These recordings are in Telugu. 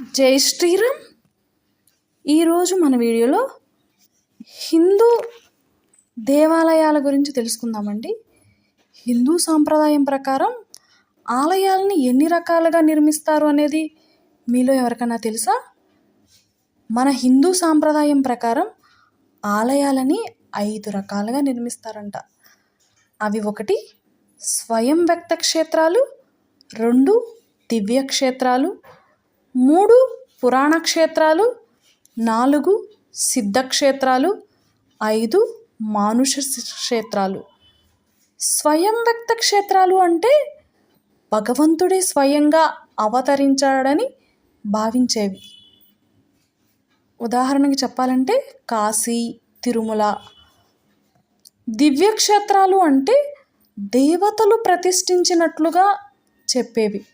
జై శ్రీరామ్. ఈరోజు మన వీడియోలో హిందూ దేవాలయాల గురించి తెలుసుకుందామండి. హిందూ సాంప్రదాయం ప్రకారం ఆలయాలని ఎన్ని రకాలుగా నిర్మిస్తారు అనేది మీలో ఎవరికైనా తెలుసా? మన హిందూ సాంప్రదాయం ప్రకారం ఆలయాలని ఐదు రకాలుగా నిర్మిస్తారంట. అవి ఒకటి స్వయం వ్యక్త క్షేత్రాలు. రెండు దివ్య క్షేత్రాలు మూడు పురాణ క్షేత్రాలు నాలుగు సిద్ధక్షేత్రాలు ఐదు మానుష క్షేత్రాలు స్వయం వ్యక్త క్షేత్రాలు అంటే భగవంతుడే స్వయంగా అవతరించాడని భావించేవి. ఉదాహరణకి చెప్పాలంటే కాశీ తిరుమల. దివ్యక్షేత్రాలు అంటే దేవతలు ప్రతిష్ఠించినట్లుగా చెప్పేవి.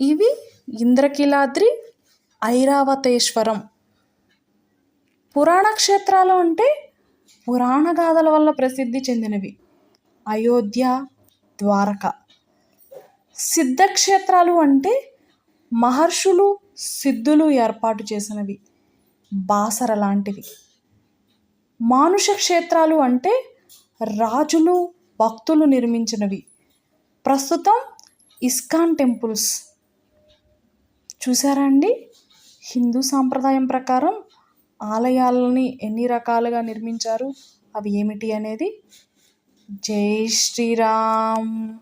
ఇవి ఇంద్రకీలాద్రి ఐరావతేశ్వరం. పురాణ క్షేత్రాలు అంటే పురాణ గాథల వల్ల ప్రసిద్ధి చెందినవి. అయోధ్య ద్వారక. సిద్ధక్షేత్రాలు అంటే మహర్షులు సిద్ధులు ఏర్పాటు చేసినవి. బాసర లాంటివి. మానుష క్షేత్రాలు అంటే రాజులు భక్తులు నిర్మించినవి. ప్రస్తుతం ఇస్కాన్ టెంపుల్స్. చూసారా అండి? హిందూ సాంప్రదాయం ప్రకారం ఆలయాలని ఎన్ని రకాలుగా నిర్మించారు? అవి ఏమిటి అనేది? జై శ్రీరామ్.